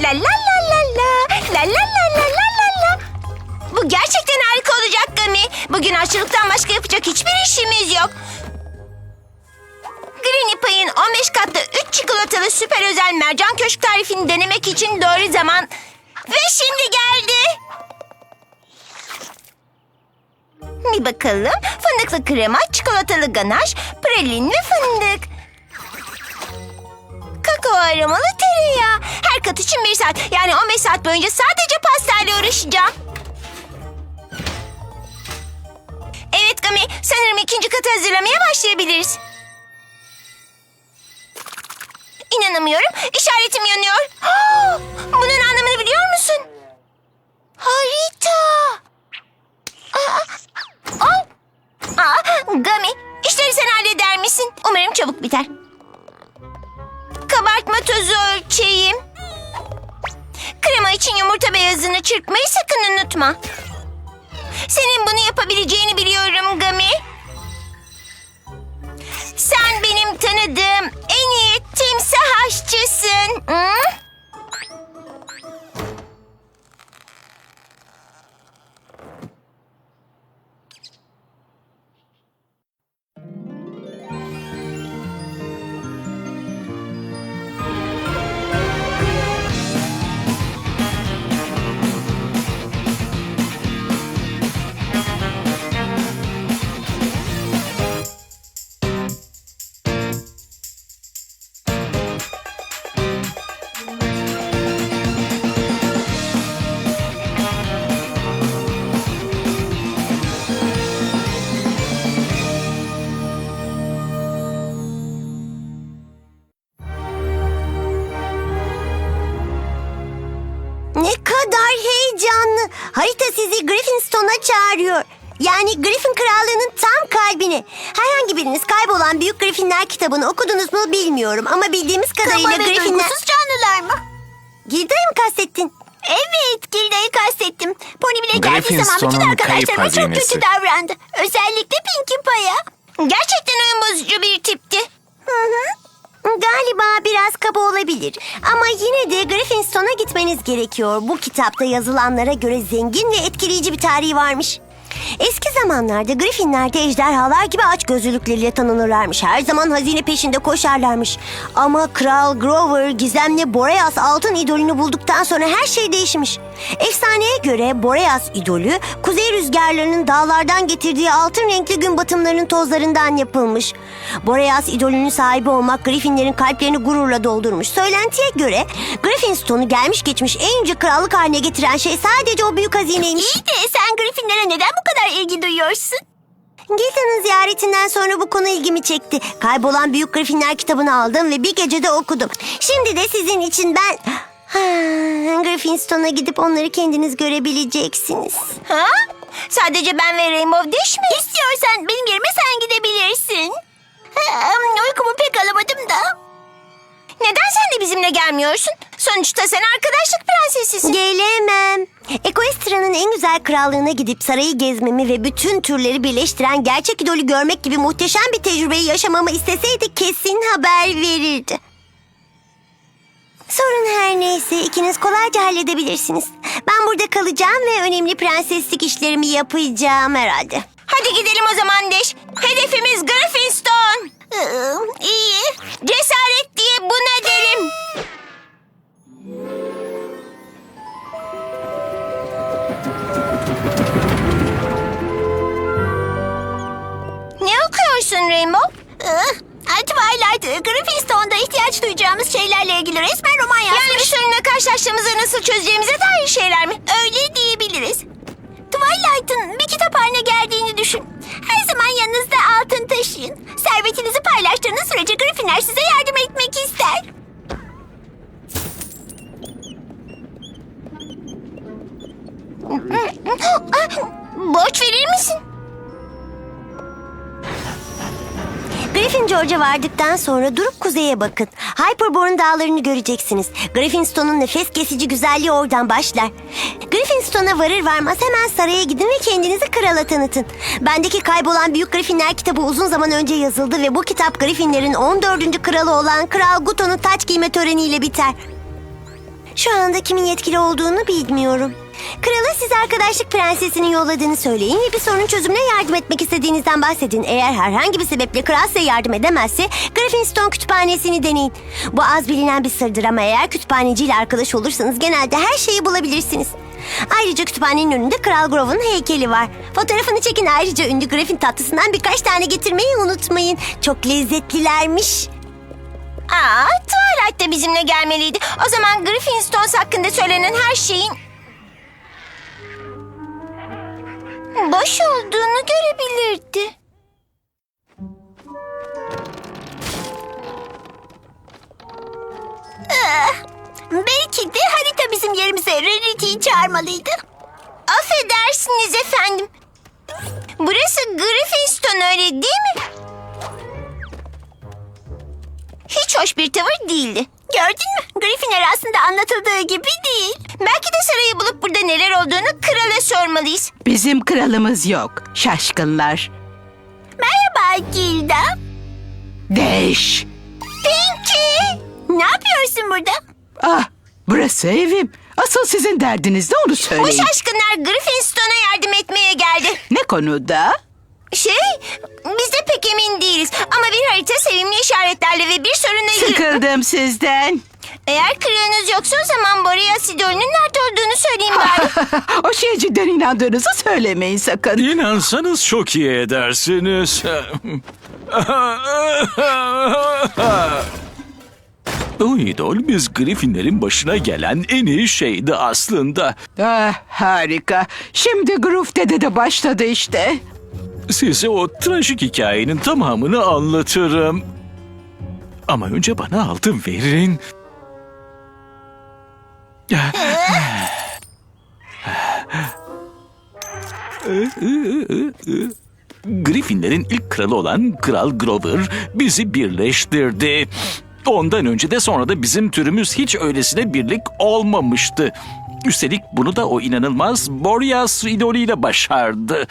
La la la la la. La la la la la la la. Bu gerçekten harika olacak Gami. Bugün aşçılıktan başka yapacak hiçbir işimiz yok. Granny Pie'in 15 katlı 3 çikolatalı süper özel mercan köşk tarifini denemek için doğru zaman. Ve şimdi geldi. Bir bakalım. Fındıklı krema, çikolatalı ganaj, pralinli fındık. Kakao aromalı tereyağı. Her kat için bir saat. Yani 15 saat boyunca sadece pastayla uğraşacağım. Evet Gami, sanırım ikinci katı hazırlamaya başlayabiliriz. İnanamıyorum, işaretim yanıyor. Ah, Bunun anlamını biliyor musun? Harita. Aa, aa, aa, Gami, işleri sen halleder misin? Umarım çabuk biter. Kabartma tozu ölçeyim. Krema için yumurta beyazını çırpmayı sakın unutma. Senin bunu yapabileceğini biliyorum Gami. Sen benim tanıdığım en iyi timsah aşçısın. Hı? Sizi Griffinstone'a çağırıyor. Yani Griffin Krallığı'nın tam kalbine. Herhangi biriniz kaybolan Büyük Griffinler kitabını okudunuz mu bilmiyorum ama bildiğimiz kadarıyla Kaba ve Griffinler... duygusuz canlılar mı? Gilda'yı mı kastettin? Evet, Gilda'yı kastettim. Pony bile geldiği zaman bütün Griffinstone'un kayıp arkadaşlarıma çok hazinesi. kötü davrandı. Özellikle Pinkie Pie'ya. Gerçekten oyun bozucu bir tipti. Hı hı. Galiba biraz kaba olabilir. Ama yine de Griffinstone'a gitmeniz gerekiyor. Bu kitapta yazılanlara göre zengin ve etkileyici bir tarihi varmış. Eski zamanlarda Griffinler de ejderhalar gibi aç gözlülükleriyle tanınırlarmış. Her zaman hazine peşinde koşarlarmış. Ama Kral Grover gizemli Boreas altın idolünü bulduktan sonra her şey değişmiş. Efsaneye göre Boreas idolü kuzey rüzgarlarının dağlardan getirdiği altın renkli gün batımlarının tozlarından yapılmış. Boreas idolünün sahibi olmak Griffinlerin kalplerini gururla doldurmuş. Söylentiye göre Griffinstone'u gelmiş geçmiş en yüce krallık haline getiren şey sadece o büyük hazineymiş. İyi de sen Griffinlere neden bu kadar ilgi duyuyorsun? Gilda'nın ziyaretinden sonra bu konu ilgimi çekti. Kaybolan Büyük Griffinler kitabını aldım ve bir gecede okudum. Şimdi de sizin için ben... Ha, Griffinstone'a gidip onları kendiniz görebileceksiniz. Ha? Sadece ben ve Rainbow Dash mi? İstiyorsan benim yerime sen gidebilirsin. Hmm, Uykumu pek alamadım da. Neden sen de bizimle gelmiyorsun? Sonuçta sen arkadaşlık prensesisin. Gelemem. Equestria'nın en güzel krallığına gidip sarayı gezmemi ve bütün türleri birleştiren gerçek idolü görmek gibi muhteşem bir tecrübeyi yaşamamı isteseydi kesin haber verirdi. Sorun her neyse ikiniz kolayca halledebilirsiniz. Ben burada kalacağım ve önemli prenseslik işlerimi yapacağım herhalde. Hadi gidelim o zaman Dash. Borç verir misin? Griffin George'a vardıktan sonra durup kuzeye bakın. Hyperborn dağlarını göreceksiniz. Griffinstone'un nefes kesici güzelliği oradan başlar. Griffinstone'a varır varmaz hemen saraya gidin ve kendinizi krala tanıtın. Bendeki kaybolan Büyük Griffinler kitabı uzun zaman önce yazıldı ve bu kitap Griffinlerin 14. kralı olan Kral Guto'nun taç giyme töreniyle biter. Şu anda kimin yetkili olduğunu bilmiyorum. Krala size arkadaşlık prensesinin yolladığını söyleyin ve bir sorun çözümüne yardım etmek istediğinizden bahsedin. Eğer herhangi bir sebeple kral size yardım edemezse Griffinstone kütüphanesini deneyin. Bu az bilinen bir sırdır ama eğer kütüphaneciyle arkadaş olursanız genelde her şeyi bulabilirsiniz. Ayrıca kütüphanenin önünde Kral Grove'un heykeli var. Fotoğrafını çekin ayrıca ünlü Griffin tatlısından birkaç tane getirmeyi unutmayın. Çok lezzetlilermiş. Aa, Twilight de bizimle gelmeliydi. O zaman Griffinstones hakkında söylenen her şeyin... ...boş olduğunu görebilirdi. Belki de harita bizim yerimize Rarity'yi çağırmalıydı. Affedersiniz efendim. Burası Griffinstone öyle değil mi? Hiç hoş bir tavır değildi. Gördün mü? Gryffindor aslında anlatıldığı gibi değil. Belki de sarayı bulup burada neler olduğunu krala sormalıyız. Bizim kralımız yok. Şaşkınlar. Merhaba Gilda. Deş. Pinky! Ne yapıyorsun burada? Ah, burası evim. Asıl sizin derdiniz de onu Bu söyleyin. şaşkınlar Griffinstone'a yardım etmeye geldi. Ne konuda? Şey, biz de pek emin değiliz. Ama bir harita sevimli işaretlerle ve bir sorunla. Sıkıldım sizden. Eğer kralınız yoksa o zaman Boreas Sidol'ün nerede olduğunu söyleyeyim bari. o şeye cidden inandığınızı söylemeyin sakın. İnansanız çok iyi edersiniz. O idol biz Griffinlerin başına gelen en iyi şeydi aslında. Ah, harika. Şimdi Groove Dede de başladı işte. Size o trajik hikayenin tamamını anlatırım. Ama önce bana altın verin. Griffinlerin ilk kralı olan Kral Grover bizi birleştirdi. Ondan önce de sonra da bizim türümüz hiç öylesine birlik olmamıştı. Üstelik bunu da o inanılmaz Boreas idolüyle başardı.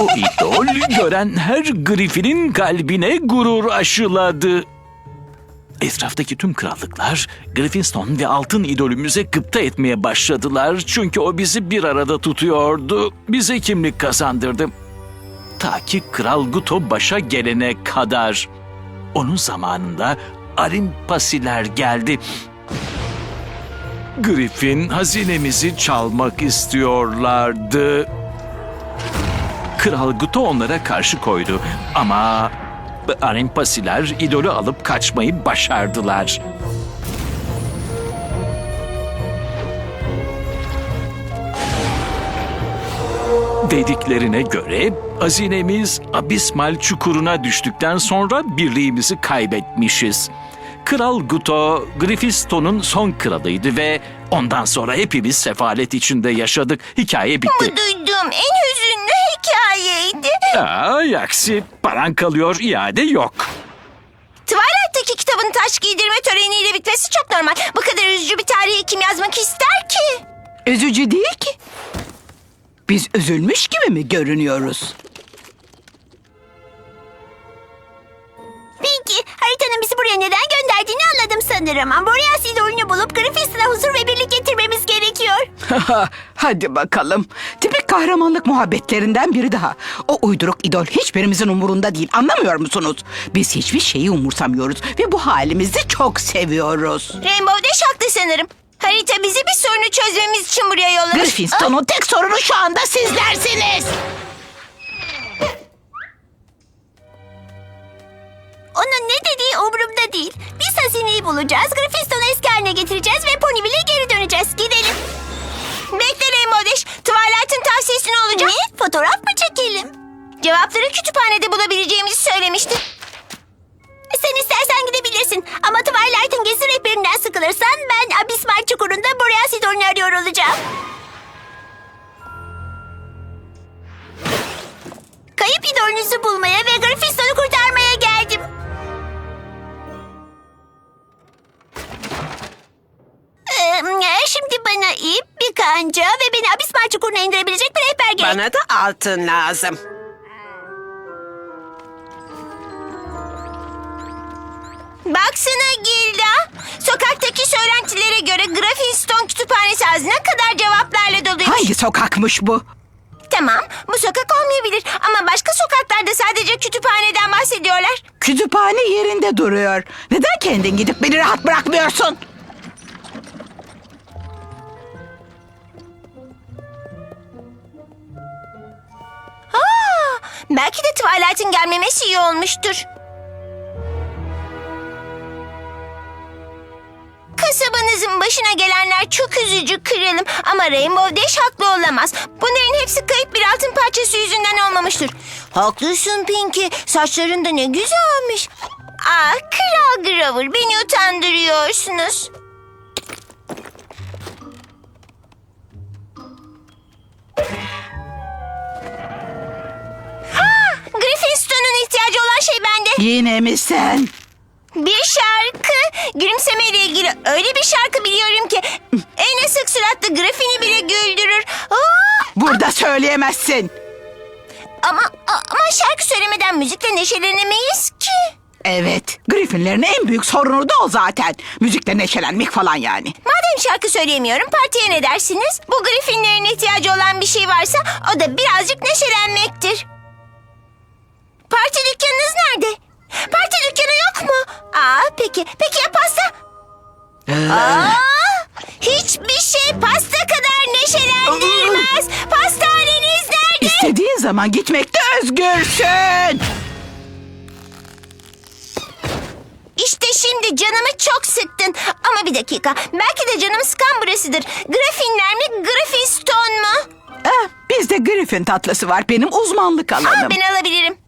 O idol gören her Griffin'in kalbine gurur aşıladı. Etraftaki tüm krallıklar Griffinstone ve altın idolümüze gıpta etmeye başladılar. Çünkü o bizi bir arada tutuyordu. Bize kimlik kazandırdı. Ta ki Kral Guto başa gelene kadar. Onun zamanında Arimpasiler geldi. Griffin hazinemizi çalmak istiyorlardı. Kral Guto onlara karşı koydu ama Arimpasiler idolü alıp kaçmayı başardılar. Dediklerine göre hazinemiz abismal çukuruna düştükten sonra birliğimizi kaybetmişiz. Kral Guto, Grifiston'un son kralıydı ve ondan sonra hepimiz sefalet içinde yaşadık. Hikaye bitti. Bu duyduğum en hüzünlü hikayeydi. Aa, aksi paran kalıyor, iade yok. Twilight'taki kitabın taş giydirme töreniyle bitmesi çok normal. Bu kadar üzücü bir tarihi kim yazmak ister ki? Üzücü değil ki. Biz üzülmüş gibi mi görünüyoruz? Peki haritanın bizi buraya neden gönderdiğini anladım sanırım. Ama Boreas idolünü bulup Griffinstone'a huzur ve birlik getirmemiz gerekiyor. Hadi bakalım. Tipik kahramanlık muhabbetlerinden biri daha. O uyduruk idol hiçbirimizin umurunda değil. Anlamıyor musunuz? Biz hiçbir şeyi umursamıyoruz ve bu halimizi çok seviyoruz. Rainbow Dash haklı sanırım. Harita bizi bir sorunu çözmemiz için buraya yollamış. Griffinstone'un tek sorunu şu anda sizlersiniz. Onun ne dediği umurumda değil. Biz hazineyi bulacağız, Griffinstone'u eski haline getireceğiz ve Ponyville'e geri döneceğiz. Gidelim. Bekle Rainbow. Twilight'ın tavsiyesi ne olacak? Ne? Fotoğraf mı çekelim? Cevapları kütüphanede bulabileceğimizi söylemişti. Sen istersen gidebilirsin. Ama Twilight'ın gezi rehberinden sıkılırsan ben Abismal Çukuru'nda Boreas idolünü arıyor olacağım. Kayıp idolünüzü bulmaya ve Griffinstone'u kurtarmaya geldim. Ee, Şimdi bana ip, bir kanca ve beni Abismal Çukuru'na indirebilecek bir rehber gerek. Bana da altın lazım. Baksana Gilda. Sokaktaki söylenti göre Graffinston kütüphanesi ağzına kadar cevaplarla doluymuş. Hangi sokakmış bu? Tamam, bu sokak olmayabilir ama başka sokaklarda sadece kütüphaneden bahsediyorlar. Kütüphane yerinde duruyor. Neden kendin gidip beni rahat bırakmıyorsun? Belki de Twilight'in gelmemesi iyi olmuştur. Kasabanızın başına gelenler çok üzücü kralım ama Rainbow Dash haklı olamaz. Bunların hepsi kayıp bir altın parçası yüzünden olmamıştır. Haklısın Pinky, saçların da ne güzelmiş. Aa, Kral Grover beni utandırıyorsunuz. Yine mi sen? Bir şarkı. Gülümsemeyle ilgili öyle bir şarkı biliyorum ki en asık suratlı Griffin'i bile güldürür. Aa, Burada söyleyemezsin. ama ama şarkı söylemeden müzikle neşelenemeyiz ki. Evet, Griffinlerin en büyük sorunu da o zaten. Müzikle neşelenmek falan yani. Madem şarkı söyleyemiyorum partiye ne dersiniz? Bu Griffinlerin ihtiyacı olan bir şey varsa o da birazcık neşelenmektir. Parti dükkanınız nerede? Parti dükkanı yok mu? Aa peki. Peki ya pasta? Aa, hiçbir şey pasta kadar neşelendirmez. Pastaneniz nerede? İstediğin zaman gitmekte özgürsün. İşte şimdi canımı çok sıktın. Ama bir dakika. Belki de canımı sıkan burasıdır. Griffinler mi, Griffinston mu? Ah, bizde Griffin tatlısı var. Benim uzmanlık Aa, alanım. ben alabilirim.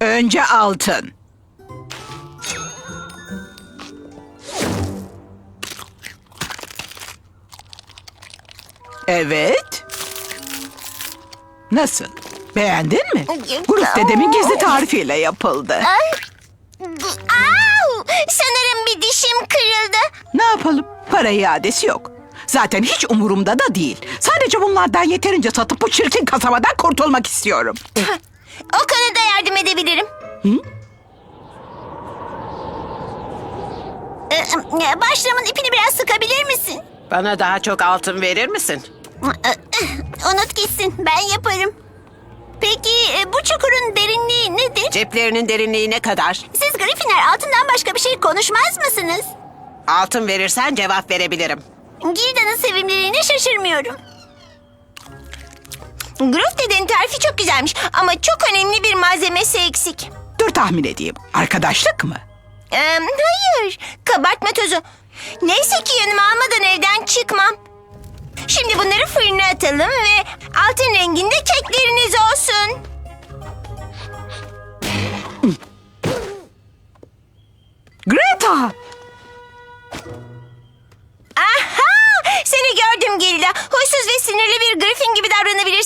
Önce altın. Evet. Nasıl? Beğendin mi? Grup dedemin gizli tarifiyle yapıldı. Au! Sanırım bir dişim kırıldı. Ne yapalım? Para iadesi yok. Zaten hiç umurumda da değil. Sadece bunlardan yeterince satıp bu çirkin kasabadan kurtulmak istiyorum. O konuda yardım edebilirim. Ee, Başlamın ipini biraz sıkabilir misin? Bana daha çok altın verir misin? Unut gitsin, ben yaparım. Peki e, bu çukurun derinliği nedir? Ceplerinin derinliği ne kadar? Siz Griffinler altından başka bir şey konuşmaz mısınız? Altın verirsen cevap verebilirim. Gilda'nın sevimliliğine şaşırmıyorum. Groove dedenin tarifi çok güzelmiş ama çok önemli bir malzemesi eksik. Dur tahmin edeyim. Arkadaşlık mı? Ee, hayır, kabartma tozu. Neyse ki yanıma almadan evden çıkmam. Şimdi bunları fırına atalım ve altın renginde kekleriniz olsun. Greta!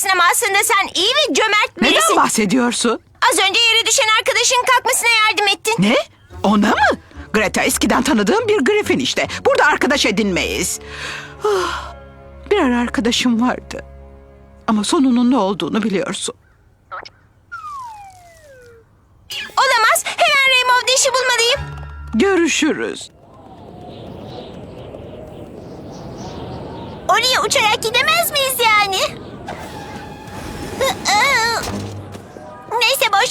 Davranabilirsin ama aslında sen iyi ve cömert Neden birisin. bahsediyorsun? Az önce yere düşen arkadaşın kalkmasına yardım ettin. Ne? Ona mı? Greta eskiden tanıdığım bir Griffin işte. Burada arkadaş edinmeyiz. Ah, Birer arkadaşım vardı. Ama sonunun ne olduğunu biliyorsun. Olamaz. Hemen Rainbow Dash'i bulmalıyım. Görüşürüz. Oraya uçarak gidemez miyiz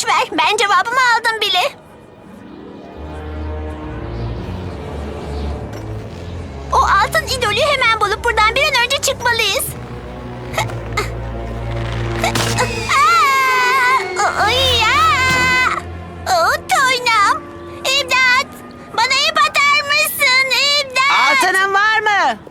boş ver. Ben cevabımı aldım bile. O altın idolü hemen bulup buradan bir an önce çıkmalıyız. Aa! Ya! Oo, Toynam! İmdat! Bana ip atar mısın? İmdat! Altının var mı?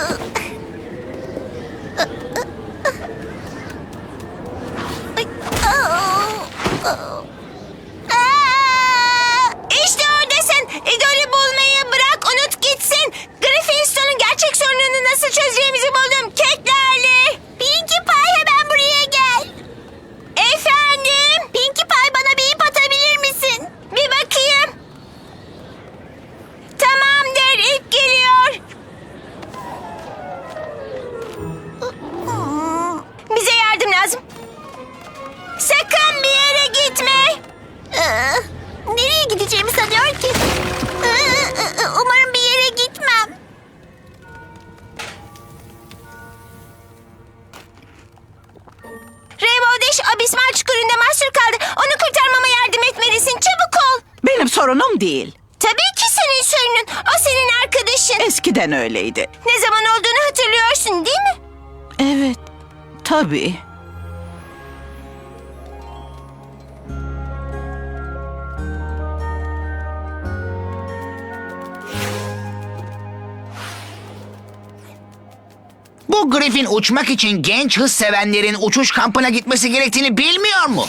Değil. Tabii ki senin sorunun. O senin arkadaşın. Eskiden öyleydi. Ne zaman olduğunu hatırlıyorsun değil mi? Evet, tabii. Bu Griffin uçmak için genç hız sevenlerin uçuş kampına gitmesi gerektiğini bilmiyor mu?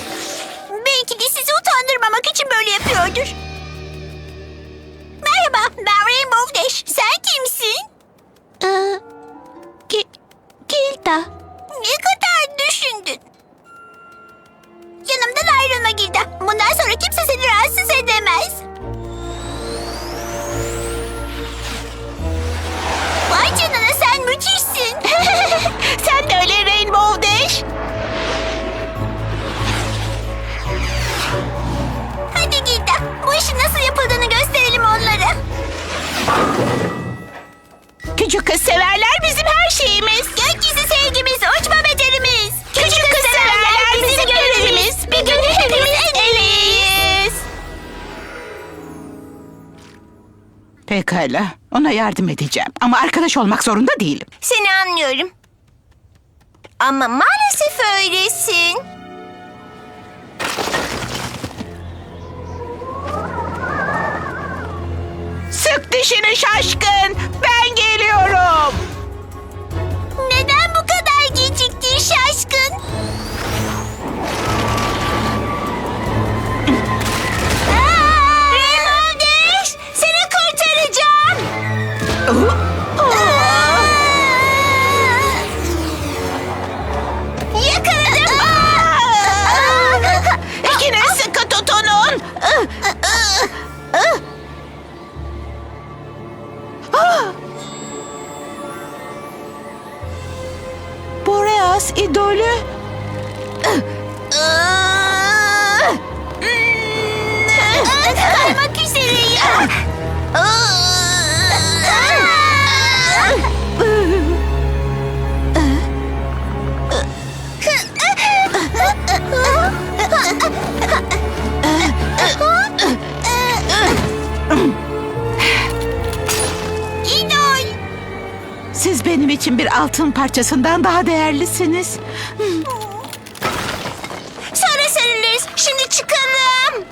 Belki de sizi utandırmamak için böyle yapıyordur. Dash. Sen kimsin? Ee, Gilda. Ne kadar Küçük kız severler bizim her şeyimiz. Gökyüzü sevgimiz, uçma becerimiz. Küçük kız severler bizim görevimiz. Bir gün hepimiz en iyiyiz. Pekala, ona yardım edeceğim. Ama arkadaş olmak zorunda değilim. Seni anlıyorum. Ama maalesef öylesin. Sık dişini şaşkın, ben geliyorum. Bir altın parçasından daha değerlisiniz. Sonra sarılırız. Şimdi çıkalım.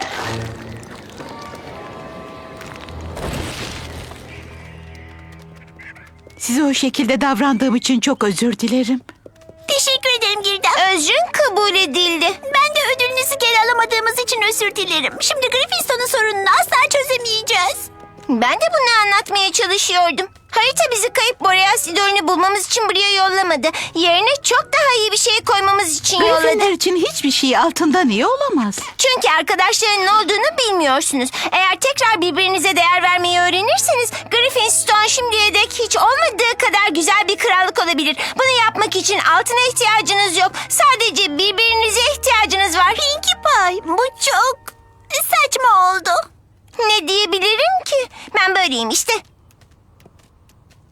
Size o şekilde davrandığım için çok özür dilerim. Teşekkür ederim Girda. Özrün kabul edildi. Ben de ödülünüzü geri alamadığımız için özür dilerim. Şimdi Griffinstone'un sorununu asla çözemeyeceğiz. Ben de bunu anlatmaya çalışıyordum. Harita bizi kayıp Boreas idolünü bulmamız için buraya yollamadı. Yerine çok daha iyi bir şey koymamız için yolladı. Griffinler için hiçbir şey altından iyi olamaz. Çünkü arkadaşların ne olduğunu bilmiyorsunuz. Eğer tekrar birbirinize değer vermeyi öğrenirseniz Griffinstone şimdiye dek hiç olmadığı kadar güzel bir krallık olabilir. Bunu yapmak için altına ihtiyacınız yok. Sadece birbirinize ihtiyacınız var. Pinkie Pie, bu çok saçma oldu. Ne diyebilirim ki? Ben böyleyim işte.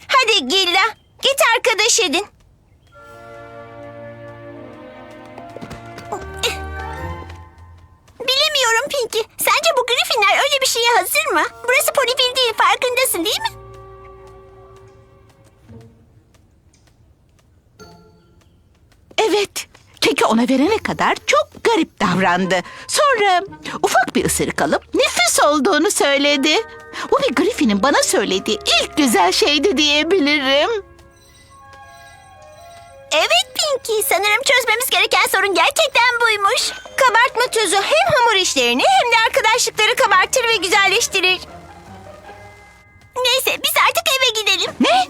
Hadi Gilla, git arkadaş edin. Bilemiyorum Pinkie. Sence bu Griffinler öyle bir şeye hazır mı? Burası Ponyville değil, farkındasın değil mi? Evet. Keki ona verene kadar çok garip davrandı. Sonra ufak bir ısırık alıp nefis olduğunu söyledi. Bu bir Griffin'in bana söylediği ilk güzel şeydi diyebilirim. Evet Pinkie, sanırım çözmemiz gereken sorun gerçekten buymuş. Kabartma tozu hem hamur işlerini hem de arkadaşlıkları kabartır ve güzelleştirir. Neyse, biz artık eve gidelim. Ne?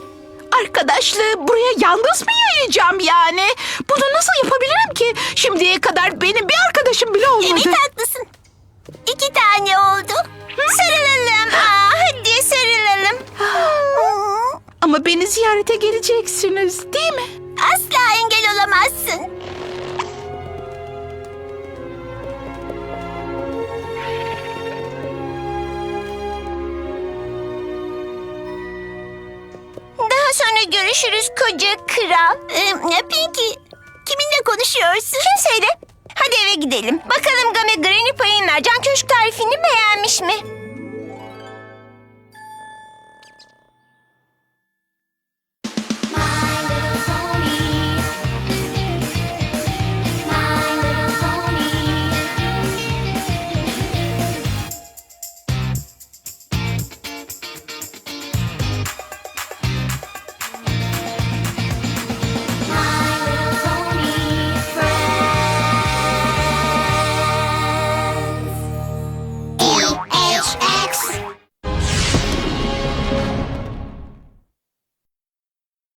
Arkadaşlığı buraya yalnız mı yayacağım yani? Bunu nasıl yapabilirim ki? Şimdiye kadar benim bir arkadaşım bile olmadı. Evet haklısın. İki tane oldu. Sarılalım. Aa, hadi sarılalım. Ama beni ziyarete geleceksiniz değil mi? Asla engel olamazsın. Daha sonra görüşürüz koca kral. Ee, Pinkie, kiminle konuşuyorsun? Kimseyle. Hadi eve gidelim. Bakalım Game Granny Pay'ın mercan köşk tarifini beğenmiş mi?